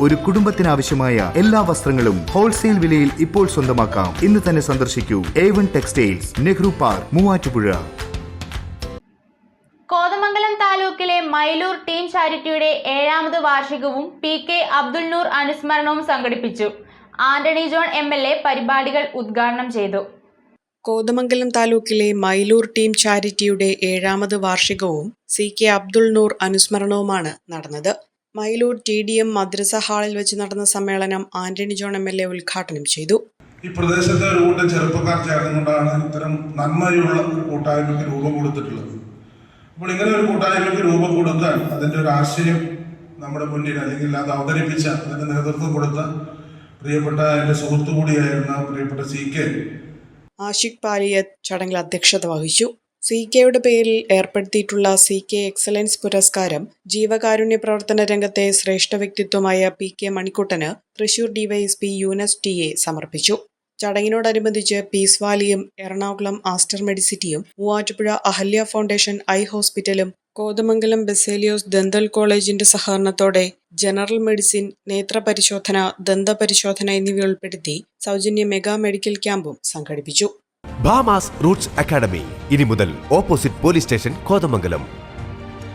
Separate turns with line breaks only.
ഒരു കുടുംബത്തിനാവശ്യമായ എല്ലാ വസ്ത്രങ്ങളും ഹോൾസെയിൽ വിലയിൽ ഇപ്പോൾ സ്വന്തമാക്കാം. ഇന്ന് തന്നെ സന്ദർശിക്കൂ. A one textiles Nehru park Muvattupuzha.
Kothamangalam താലൂക്കിലെ മൈലൂർ ടീം ചാരിറ്റിയുടെ ഏഴാമത് വാർഷികവും പി കെ അബ്ദുൽ നൂർ അനുസ്മരണവും സംഘടിപ്പിച്ചു. Antony John M L A പരിപാടികൾ ഉദ്ഘാടനം ചെയ്തു.
കോതമംഗലം താലൂക്കിലെ മൈലൂർ ടീം ചാരിറ്റിയുടെ ഏഴാമത് വാർഷികവും സി കെ അബ്ദുൾ നൂർ അനുസ്മരണവുമാണ് നടന്നത്. മൈലൂർ ടി ഡി എം മദ്രസ ഹാളിൽ വെച്ച് നടന്ന സമ്മേളനം Antony John M L A ഉദ്ഘാടനം ചെയ്തു.
ഈ പ്രദേശത്തെ ഒരു കൂട്ടം ചെറുപ്പക്കാർ ചേർന്നുകൊണ്ടാണ് ഇത്തരം നന്മയുള്ള ഒരു കൂട്ടായ്മയ്ക്ക് രൂപം കൊടുത്തിട്ടുള്ളത്. അപ്പോൾ ഇങ്ങനെ ഒരു കൂട്ടായ്മയ്ക്ക് രൂപം കൊടുക്കാൻ അതിന്റെ ഒരു ആശയം നമ്മുടെ മുന്നിൽ അല്ലെങ്കിൽ അത് അവതരിപ്പിച്ച അതിന്റെ നേതൃത്വം കൊടുത്ത പ്രിയപ്പെട്ട എന്റെ സുഹൃത്തു കൂടിയായിരുന്ന പ്രിയപ്പെട്ട സി കെ.
ആഷിഖ് പാലിയത്ത് ചടങ്ങിൽ അധ്യക്ഷത വഹിച്ചു. സി കെയുടെ പേരിൽ ഏർപ്പെടുത്തിയിട്ടുള്ള സി കെ എക്സലൻസ് പുരസ്കാരം ജീവകാരുണ്യ പ്രവർത്തന രംഗത്തെ ശ്രേഷ്ഠ വ്യക്തിത്വമായ P K Manikuttan Thrissur DYSP Yunus T A സമർപ്പിച്ചു. ചടങ്ങിനോടനുബന്ധിച്ച് പീസ് വാലിയും എറണാകുളം ആസ്റ്റർ മെഡിസിറ്റിയും മൂവാറ്റുപുഴ അഹല്യ ഫൗണ്ടേഷൻ ഐ ഹോസ്പിറ്റലും കോതമംഗലം ബെസേലിയോസ് ദന്തൽ കോളേജിന്റെ സഹകരണത്തോടെ ജനറൽ മെഡിസിൻ നേത്രപരിശോധന ദന്തപരിശോധന എന്നിവ ഉൾപ്പെടുത്തി സൗജന്യ മെഗാ മെഡിക്കൽ ക്യാമ്പും സംഘടിപ്പിച്ചു.
ബാമാസ് റൂട്ട്സ് അക്കാഡമി ഇനി മുതൽ ഓപ്പോസിറ്റ് പോലീസ് സ്റ്റേഷൻ കോതമംഗലം.